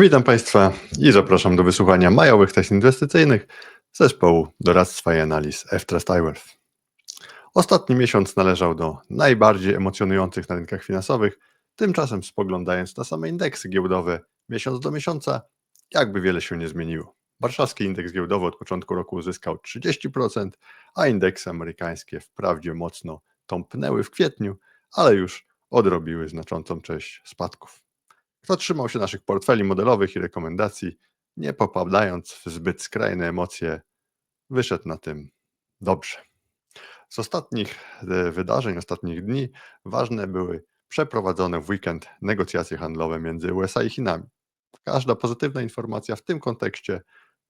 Witam Państwa i zapraszam do wysłuchania majowych test inwestycyjnych zespołu doradztwa i analiz F-Trust. Ostatni miesiąc należał do najbardziej emocjonujących na rynkach finansowych, tymczasem spoglądając na same indeksy giełdowe miesiąc do miesiąca, jakby wiele się nie zmieniło. Warszawski indeks giełdowy od początku roku uzyskał 30%, a indeksy amerykańskie wprawdzie mocno tąpnęły w kwietniu, ale już odrobiły znaczącą część spadków. Kto trzymał się naszych portfeli modelowych i rekomendacji, nie popadając w zbyt skrajne emocje, wyszedł na tym dobrze. Z ostatnich e, wydarzeń, ostatnich dni ważne były przeprowadzone w weekend negocjacje handlowe między USA i Chinami. Każda pozytywna informacja w tym kontekście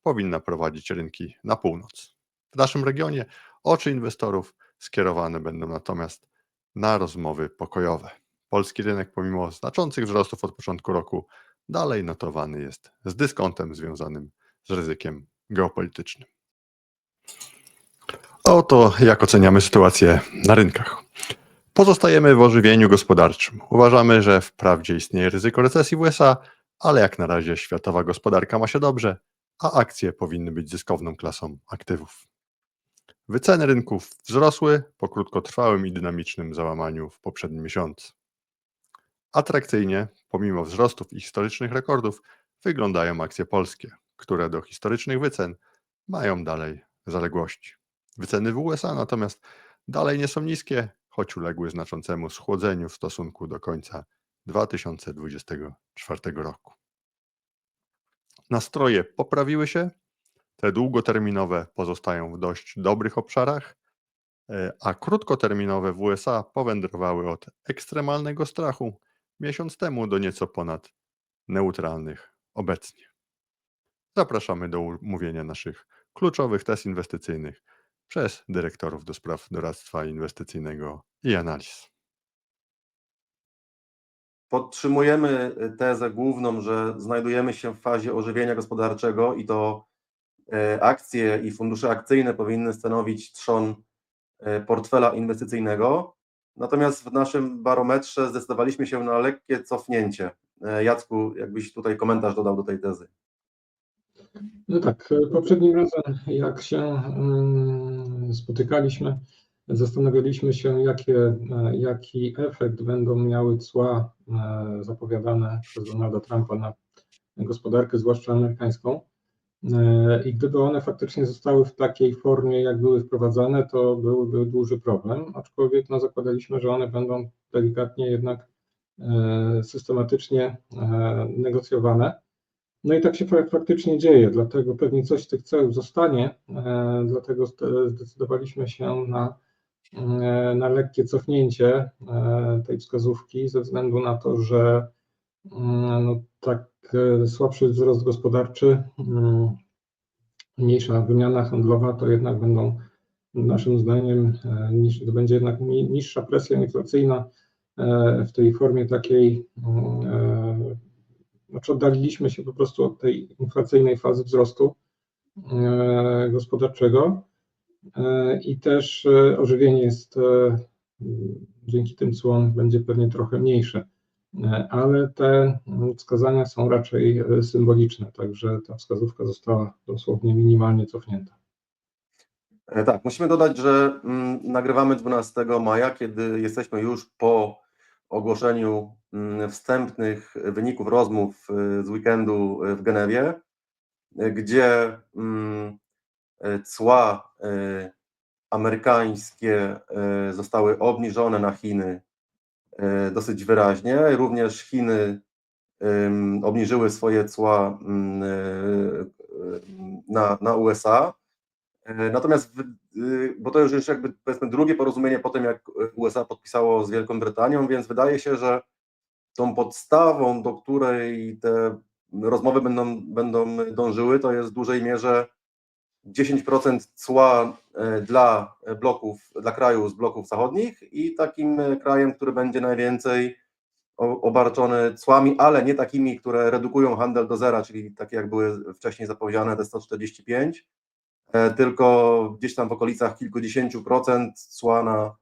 powinna prowadzić rynki na północ. W naszym regionie oczy inwestorów skierowane będą natomiast na rozmowy pokojowe. Polski rynek, pomimo znaczących wzrostów od początku roku, dalej notowany jest z dyskontem związanym z ryzykiem geopolitycznym. Oto jak oceniamy sytuację na rynkach. Pozostajemy w ożywieniu gospodarczym. Uważamy, że wprawdzie istnieje ryzyko recesji w USA, ale jak na razie światowa gospodarka ma się dobrze, a akcje powinny być zyskowną klasą aktywów. Wyceny rynków wzrosły po krótkotrwałym i dynamicznym załamaniu w poprzednim miesiącu. Atrakcyjnie, pomimo wzrostów i historycznych rekordów, wyglądają akcje polskie, które do historycznych wycen mają dalej zaległości. Wyceny w USA natomiast dalej nie są niskie, choć uległy znaczącemu schłodzeniu w stosunku do końca 2024 roku. Nastroje poprawiły się, te długoterminowe pozostają w dość dobrych obszarach, e, a krótkoterminowe w USA powędrowały od ekstremalnego strachu miesiąc temu do nieco ponad neutralnych obecnie. Zapraszamy do omówienia naszych kluczowych test inwestycyjnych przez dyrektorów do spraw doradztwa inwestycyjnego i analiz. Podtrzymujemy tezę główną, że znajdujemy się w fazie ożywienia gospodarczego i to e, akcje i fundusze akcyjne powinny stanowić trzon e, portfela inwestycyjnego. Natomiast w naszym barometrze zdecydowaliśmy się na lekkie cofnięcie. E, Jacku, jakbyś tutaj komentarz dodał do tej tezy. No tak, poprzednim razem jak się mm, spotykaliśmy, zastanawialiśmy się, jakie, jaki efekt będą miały cła e, zapowiadane przez Donalda Trumpa na gospodarkę, zwłaszcza amerykańską. E, I gdyby one faktycznie zostały w takiej formie, jak były wprowadzane, to byłby duży problem, aczkolwiek no, zakładaliśmy, że one będą delikatnie jednak e, systematycznie negocjowane. No i tak się faktycznie dzieje, dlatego pewnie coś z tych celów zostanie, dlatego zdecydowaliśmy się na, na lekkie cofnięcie tej wskazówki ze względu na to, że no, tak słabszy wzrost gospodarczy, mniejsza wymiana handlowa to jednak będą naszym zdaniem, to będzie jednak niższa presja inflacyjna w tej formie takiej znaczy oddaliliśmy się po prostu od tej inflacyjnej fazy wzrostu e, gospodarczego e, i też e, ożywienie jest dzięki tym cłom będzie pewnie trochę mniejsze, ale te wskazania są raczej symboliczne, także ta wskazówka została dosłownie minimalnie cofnięta. Tak, musimy dodać, że mm, nagrywamy 12 maja, kiedy jesteśmy już po ogłoszeniu mm, wstępnych wyników rozmów y, z weekendu w Genewie, gdzie mm, cła amerykańskie zostały obniżone na Chiny dosyć wyraźnie. Również Chiny obniżyły swoje cła mm, na, na USA. E, natomiast, bo to już jest jakby powiedzmy drugie porozumienie po tym, jak USA podpisało z Wielką Brytanią, więc wydaje się, że tą podstawą, do której te rozmowy będą, będą dążyły, to jest w dużej mierze 10% cła e, dla bloków, dla krajów z bloków zachodnich i takim krajem, który będzie najwięcej obarczony cłami, ale nie takimi, które redukują handel do zera, czyli takie jak były wcześniej zapowiedziane, te 145, E, tylko gdzieś tam w okolicach kilkudziesięciu procent cła na,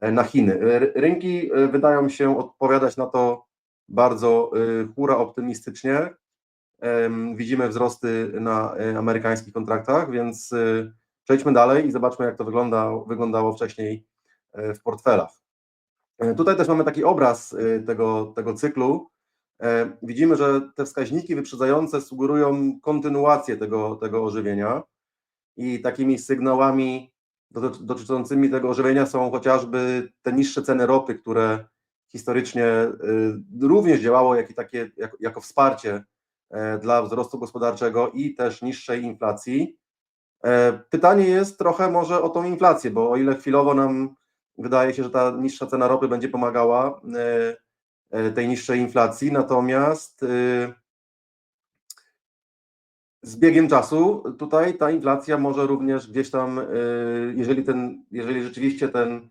e, na Chiny. E, rynki wydają się odpowiadać na to bardzo hura optymistycznie. Widzimy wzrosty na e, amerykańskich kontraktach, więc e, przejdźmy dalej i zobaczmy, jak to wygląda, wyglądało wcześniej e, w portfelach. Tutaj też mamy taki obraz tego, tego cyklu. Widzimy, że te wskaźniki wyprzedzające sugerują kontynuację tego, tego ożywienia i takimi sygnałami doty- dotyczącymi tego ożywienia są chociażby te niższe ceny ropy, które historycznie również działało jak takie, jako, wsparcie dla wzrostu gospodarczego i też niższej inflacji. E, Pytanie jest trochę może o tą inflację, bo o ile chwilowo nam wydaje się, że ta niższa cena ropy będzie pomagała e, e, tej niższej inflacji, natomiast z biegiem czasu tutaj ta inflacja może również gdzieś tam, jeżeli, ten, jeżeli rzeczywiście ten,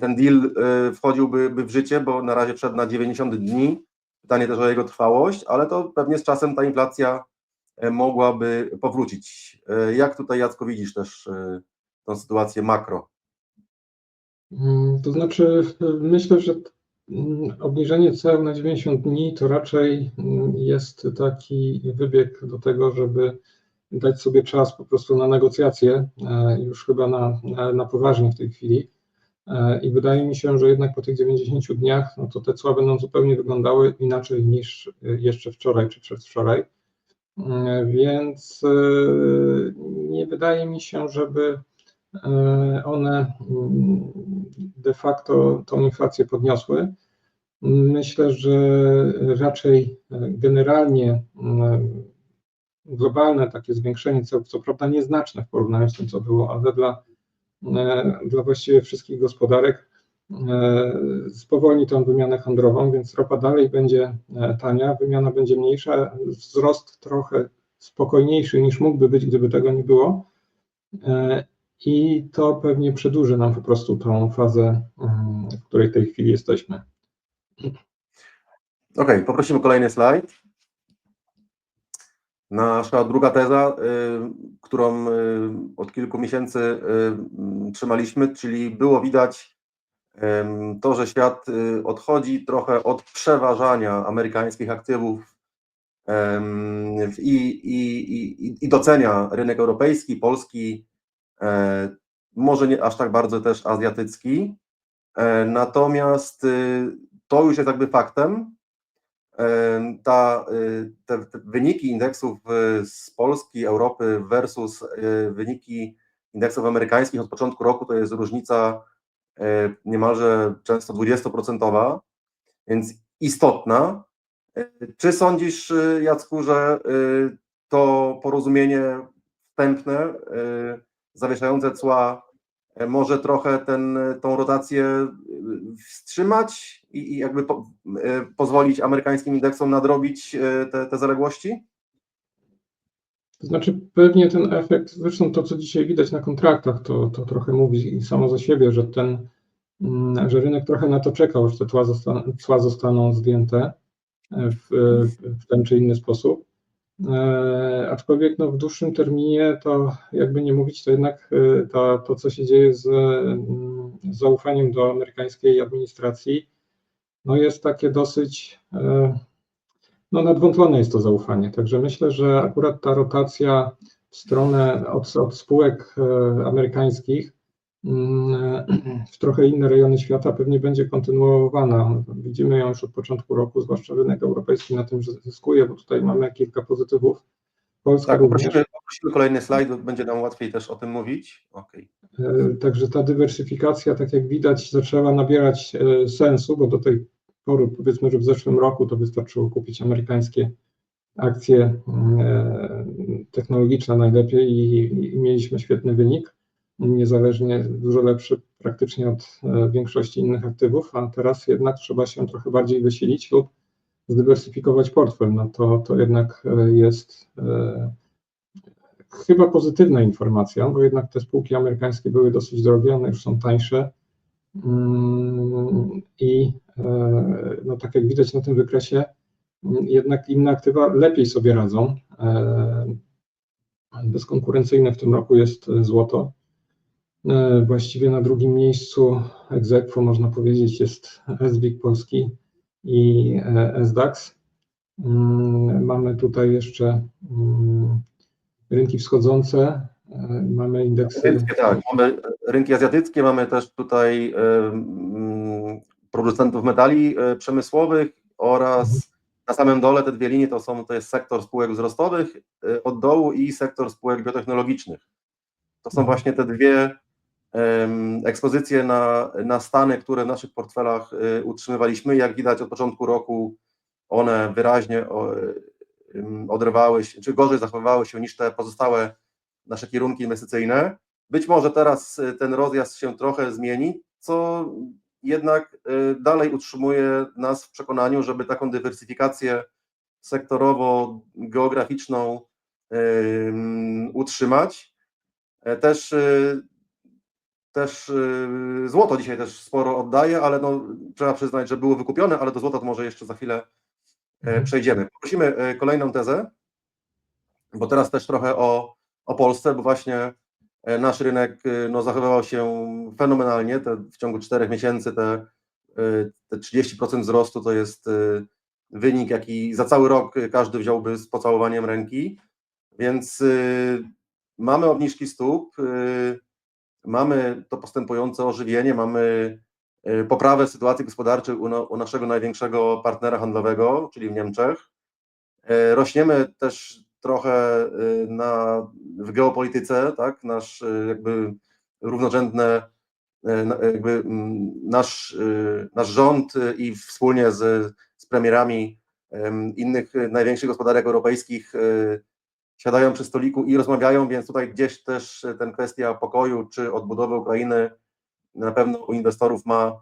ten deal wchodziłby by w życie, bo na razie przed na 90 dni, pytanie też o jego trwałość, ale to pewnie z czasem ta inflacja y, mogłaby powrócić. Y, Jak tutaj Jacko widzisz też y, tą sytuację makro? Mm, To znaczy, myślę, że mm, obniżenie ceł na 90 dni to raczej mm, jest taki wybieg do tego, żeby dać sobie czas po prostu na negocjacje, e, już chyba na, na poważnie w tej chwili. E, I wydaje mi się, że jednak po tych 90 dniach, no to te cła będą zupełnie wyglądały inaczej niż y, jeszcze wczoraj czy przedwczoraj. Mm, Więc y, nie wydaje mi się, żeby e, one mm, de facto tą inflację podniosły. Myślę, że raczej e, generalnie mm, globalne takie zwiększenie, co, co prawda nieznaczne w porównaniu z tym, co było, ale dla, e, dla właściwie wszystkich gospodarek e, spowolni tą wymianę handlową, więc ropa dalej będzie e, tania, wymiana będzie mniejsza, wzrost trochę spokojniejszy niż mógłby być, gdyby tego nie było. E, I to pewnie przedłuży nam po prostu tą fazę, mm, w której w tej chwili jesteśmy. Okej, poprosimy kolejny slajd. Nasza druga teza, y, którą y, od kilku miesięcy y, trzymaliśmy, czyli było widać to, że świat odchodzi trochę od przeważania amerykańskich aktywów i, i, i, i docenia rynek europejski, polski, e, może nie aż tak bardzo też azjatycki. E, Natomiast to już jest jakby faktem. Ta, y, te, te wyniki indeksów y, z Polski, Europy versus y, wyniki indeksów amerykańskich od początku roku to jest różnica niemalże często 20%, więc istotna. Czy sądzisz, Jacku, że to porozumienie wstępne, zawieszające cła może trochę ten, tą rotację y, wstrzymać i, i jakby po, y, pozwolić amerykańskim indeksom nadrobić y, te, te zaległości? To znaczy pewnie ten efekt, zresztą to, co dzisiaj widać na kontraktach, to, to trochę mówi samo za siebie, że ten, mm, że rynek trochę na to czekał, że te cła, cła zostaną zdjęte w, w ten czy inny sposób. E, aczkolwiek no, w dłuższym terminie to jakby nie mówić, to jednak e, to, to co się dzieje z, mm, z zaufaniem do amerykańskiej administracji, no jest takie dosyć e, no nadwątlone jest to zaufanie. Także myślę, że akurat ta rotacja w stronę od, od spółek amerykańskich w trochę inne rejony świata pewnie będzie kontynuowana. Widzimy ją już od początku roku, zwłaszcza rynek europejski na tym że zyskuje, bo tutaj mamy kilka pozytywów. Polska Tak, również. poprosimy, poprosimy kolejny slajd, bo będzie nam łatwiej też o tym mówić. Okej. E, Także ta dywersyfikacja, tak jak widać, zaczęła nabierać e, sensu, bo do tej pory, powiedzmy, że w zeszłym roku to wystarczyło kupić amerykańskie akcje e, technologiczne najlepiej i, i mieliśmy świetny wynik, niezależnie dużo lepszy praktycznie od e, większości innych aktywów, a teraz jednak trzeba się trochę bardziej wysilić lub zdywersyfikować portfel. No to, to jednak e, jest e, chyba pozytywna informacja, bo jednak te spółki amerykańskie były dosyć drogie, one już są tańsze. Mm, I no, tak jak widać na tym wykresie, jednak inne aktywa lepiej sobie radzą. Bezkonkurencyjne w tym roku jest złoto. E, Właściwie na drugim miejscu aequo, można powiedzieć jest SWIG polski i e, SDAX. Mm, Mamy tutaj jeszcze mm, rynki wschodzące, e, mamy indeksy. Azjatyckie, tak. Mamy rynki azjatyckie, mamy też tutaj em, producentów metali przemysłowych oraz Mhm. na samym dole te dwie linie to są to jest sektor spółek wzrostowych od dołu i sektor spółek biotechnologicznych. To są Mhm. właśnie te dwie em, ekspozycje na, na stany, które w naszych portfelach e, utrzymywaliśmy. Jak widać od początku roku one wyraźnie odrywały się, czy gorzej zachowywały się niż te pozostałe nasze kierunki inwestycyjne. Być może teraz y, ten rozjazd się trochę zmieni, co jednak y, dalej utrzymuje nas w przekonaniu, żeby taką dywersyfikację sektorowo-geograficzną ym, utrzymać. E, Też, y, też y, złoto dzisiaj też sporo oddaje, ale no, trzeba przyznać, że było wykupione, ale do złota to może jeszcze za chwilę e, Mhm. przejdziemy. Prosimy e, kolejną tezę, bo teraz też trochę o, o Polsce, bo właśnie e, nasz rynek e, no, zachowywał się fenomenalnie. Te, w ciągu czterech miesięcy te, te 30% wzrostu to jest wynik, jaki za cały rok każdy wziąłby z pocałowaniem ręki. Więc e, mamy obniżki stóp, mamy to postępujące ożywienie, mamy e, poprawę sytuacji gospodarczej u, no, u naszego największego partnera handlowego, czyli w Niemczech. E, Rośniemy też trochę y, na, w geopolityce, tak? Nasz y, jakby równorzędne, y, jakby mm, nasz, y, nasz rząd y, i wspólnie z, z premierami em, innych y, największych gospodarek europejskich y, siadają przy stoliku i rozmawiają, więc tutaj gdzieś też y, ten kwestia pokoju czy odbudowy Ukrainy na pewno u inwestorów ma,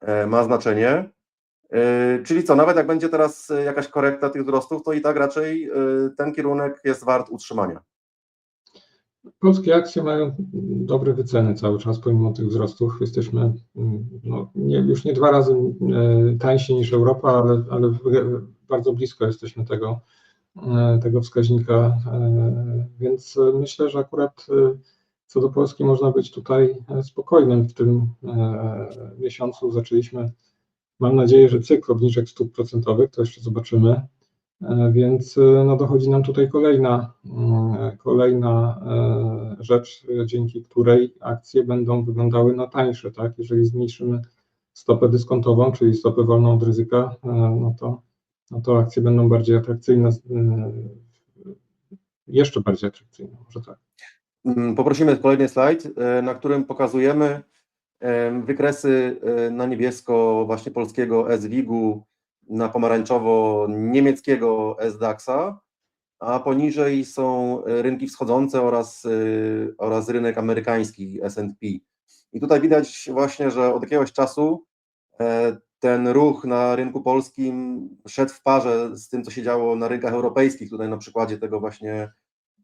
e, ma znaczenie. Yy, Czyli co, nawet jak będzie teraz jakaś korekta tych wzrostów, to i tak raczej ten kierunek jest wart utrzymania. Polskie akcje mają dobre wyceny cały czas, pomimo tych wzrostów. Jesteśmy mm, no, nie, już nie dwa razy e, tańsi niż Europa, ale, ale bardzo blisko jesteśmy tego, e, tego wskaźnika. e, Więc e, myślę, że akurat e, co do Polski można być tutaj e, spokojnym w tym e, miesiącu. Zaczęliśmy, mam nadzieję, że cykl obniżek stóp procentowych, to jeszcze zobaczymy. E, Więc e, no, dochodzi nam tutaj kolejna, mm, kolejna e, rzecz, e, dzięki której akcje będą wyglądały na tańsze. Tak? Jeżeli zmniejszymy stopę dyskontową, czyli stopę wolną od ryzyka, e, no to, no to akcje będą bardziej atrakcyjne, e, jeszcze bardziej atrakcyjne, może tak. Mm, Poprosimy kolejny slajd, y, na którym pokazujemy em, wykresy y, na niebiesko właśnie polskiego SWIG-u, na pomarańczowo niemieckiego SDAX-a, a poniżej są y, rynki wschodzące oraz, y, oraz rynek amerykański S&P. I tutaj widać właśnie, że od jakiegoś czasu e, ten ruch na rynku polskim szedł w parze z tym, co się działo na rynkach europejskich, tutaj na przykładzie tego właśnie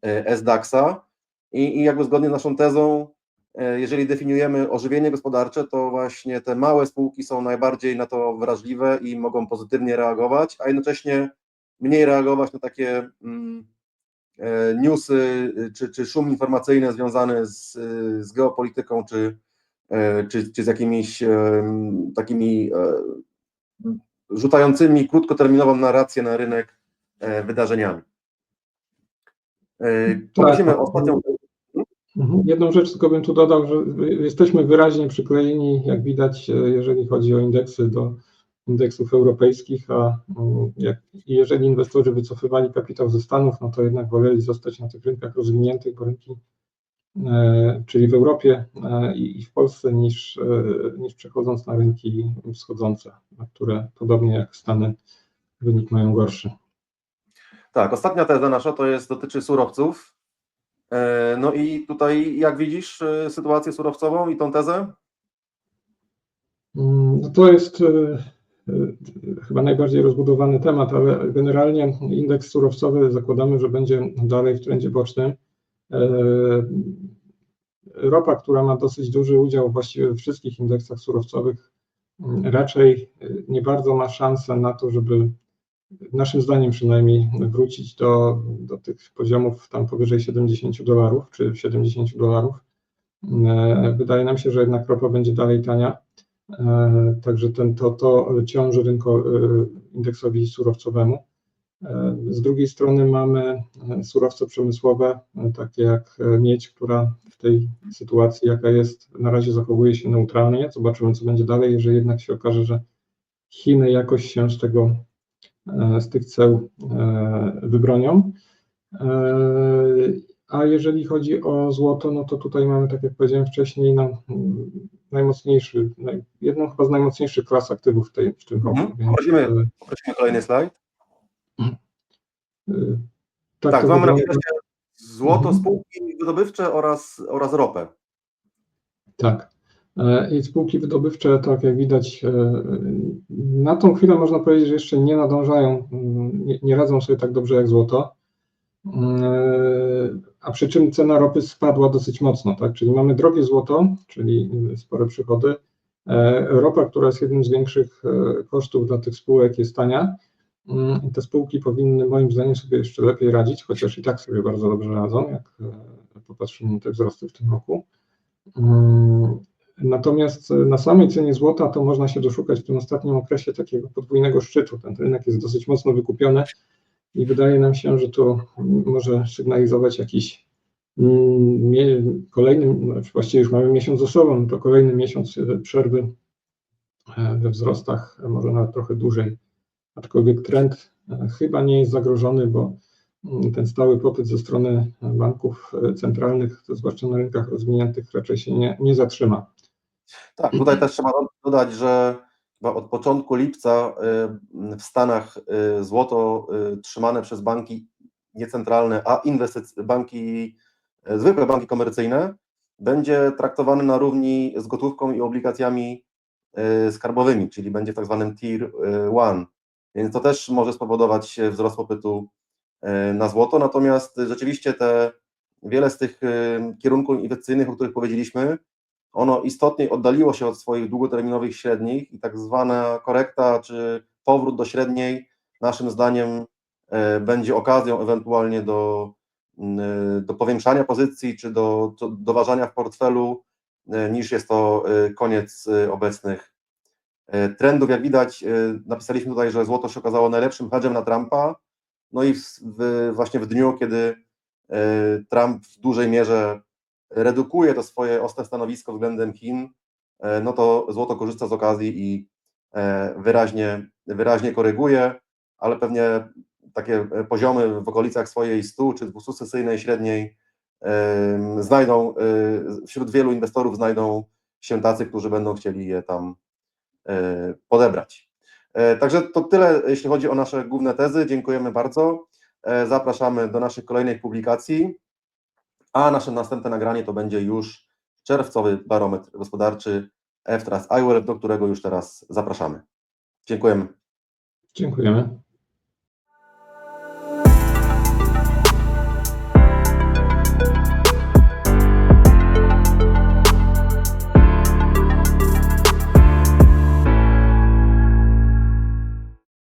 e, SDAX-a. I, I jakby zgodnie z naszą tezą, e, jeżeli definiujemy ożywienie gospodarcze, to właśnie te małe spółki są najbardziej na to wrażliwe i mogą pozytywnie reagować, a jednocześnie mniej reagować na takie mm, e, newsy czy, czy szum informacyjny związany z, z geopolityką czy, czy, czy z jakimiś em, takimi e, rzucającymi krótkoterminową narrację na rynek e, wydarzeniami. E, Poprosimy ostatnią. Mhm. Jedną rzecz tylko bym tu dodał, że jesteśmy wyraźnie przyklejeni, jak widać, e, jeżeli chodzi o indeksy do indeksów europejskich, a mm, jak, jeżeli inwestorzy wycofywali kapitał ze Stanów, no to jednak woleli zostać na tych rynkach rozwiniętych, bo rynki, e, czyli w Europie e, i w Polsce, niż, e, niż przechodząc na rynki wschodzące, które podobnie jak Stany wynik mają gorszy. Tak, ostatnia teza nasza to jest dotyczy surowców. E, No i tutaj jak widzisz e, sytuację surowcową i tą tezę? Mm, No to jest e, e, chyba najbardziej rozbudowany temat, ale generalnie indeks surowcowy zakładamy, że będzie dalej w trendzie bocznym. E, Ropa, która ma dosyć duży udział właściwie we wszystkich indeksach surowcowych, mm, raczej e, nie bardzo ma szansę na to, żeby naszym zdaniem przynajmniej wrócić do, do tych poziomów tam powyżej 70 dolarów czy 70 dolarów. E, Wydaje nam się, że jednak ropa będzie dalej tania. Także ten, to, to ciąży rynku e, indeksowi surowcowemu. Z drugiej strony mamy e, surowce przemysłowe, e, takie jak e, miedź, która w tej sytuacji, jaka jest, na razie zachowuje się neutralnie. Zobaczymy, co będzie dalej, jeżeli jednak się okaże, że Chiny jakoś się z tego, z tych ceł wybronią. A jeżeli chodzi o złoto, no to tutaj mamy, tak jak powiedziałem wcześniej, no, najmocniejszy, naj, jedną chyba z najmocniejszych klas aktywów w, tej, w tym roku. Mhm. Więc, Prosimy. Poprosimy kolejny slajd. E, Tak, to mamy na wygląda. wykresie złoto, Mhm. spółki wydobywcze oraz, oraz ropę. Tak. E, I spółki wydobywcze, tak jak widać, e, na tą chwilę można powiedzieć, że jeszcze nie nadążają, nie, nie radzą sobie tak dobrze jak złoto. E, A przy czym cena ropy spadła dosyć mocno, tak? Czyli mamy drogie złoto, czyli spore przychody. Ropa, która jest jednym z większych kosztów dla tych spółek, jest tania. Mm, I te spółki powinny moim zdaniem sobie jeszcze lepiej radzić, chociaż i tak sobie bardzo dobrze radzą, jak e, popatrzymy na te wzrosty w tym roku. Mm, Natomiast na samej cenie złota to można się doszukać w tym ostatnim okresie takiego podwójnego szczytu. Ten rynek jest dosyć mocno wykupiony i wydaje nam się, że to może sygnalizować jakiś mm, kolejny, znaczy właściwie już mamy miesiąc za sobą, to kolejny miesiąc e, przerwy e, we wzrostach, e, może nawet trochę dłużej. Aczkolwiek trend e, chyba nie jest zagrożony, bo mm, ten stały popyt ze strony banków e, centralnych, zwłaszcza na rynkach rozwiniętych, raczej się nie, nie zatrzyma. Tak, tutaj też trzeba dodać, że chyba od początku lipca w Stanach złoto trzymane przez banki niecentralne, a banki, zwykłe banki komercyjne, będzie traktowane na równi z gotówką i obligacjami skarbowymi, czyli będzie w tak zwanym Tier 1. Więc to też może spowodować e, wzrost popytu y, na złoto. Natomiast rzeczywiście te wiele z tych y, kierunków inwestycyjnych, o których powiedzieliśmy, ono istotnie oddaliło się od swoich długoterminowych średnich i tak zwana korekta czy powrót do średniej, naszym zdaniem, e, będzie okazją ewentualnie do, do powiększania pozycji czy do, do doważania w portfelu, e, niż jest to e, koniec e, obecnych e, trendów. Jak widać, e, napisaliśmy tutaj, że złoto się okazało najlepszym hedgem na Trumpa. No i w, w, właśnie w dniu, kiedy e, Trump w dużej mierze redukuje to swoje ostre stanowisko względem Chin, e, no to złoto korzysta z okazji i e, wyraźnie, wyraźnie koryguje, ale pewnie takie e, poziomy w okolicach swojej 100 czy 200 sesyjnej średniej znajdą, e, wśród wielu inwestorów znajdą się tacy, którzy będą chcieli je tam e, podebrać. E, Także to tyle, jeśli chodzi o nasze główne tezy. Dziękujemy bardzo. E, Zapraszamy do naszych kolejnych publikacji. A nasze następne nagranie to będzie już czerwcowy barometr gospodarczy F-Trust do którego już teraz zapraszamy. Dziękujemy. Dziękujemy.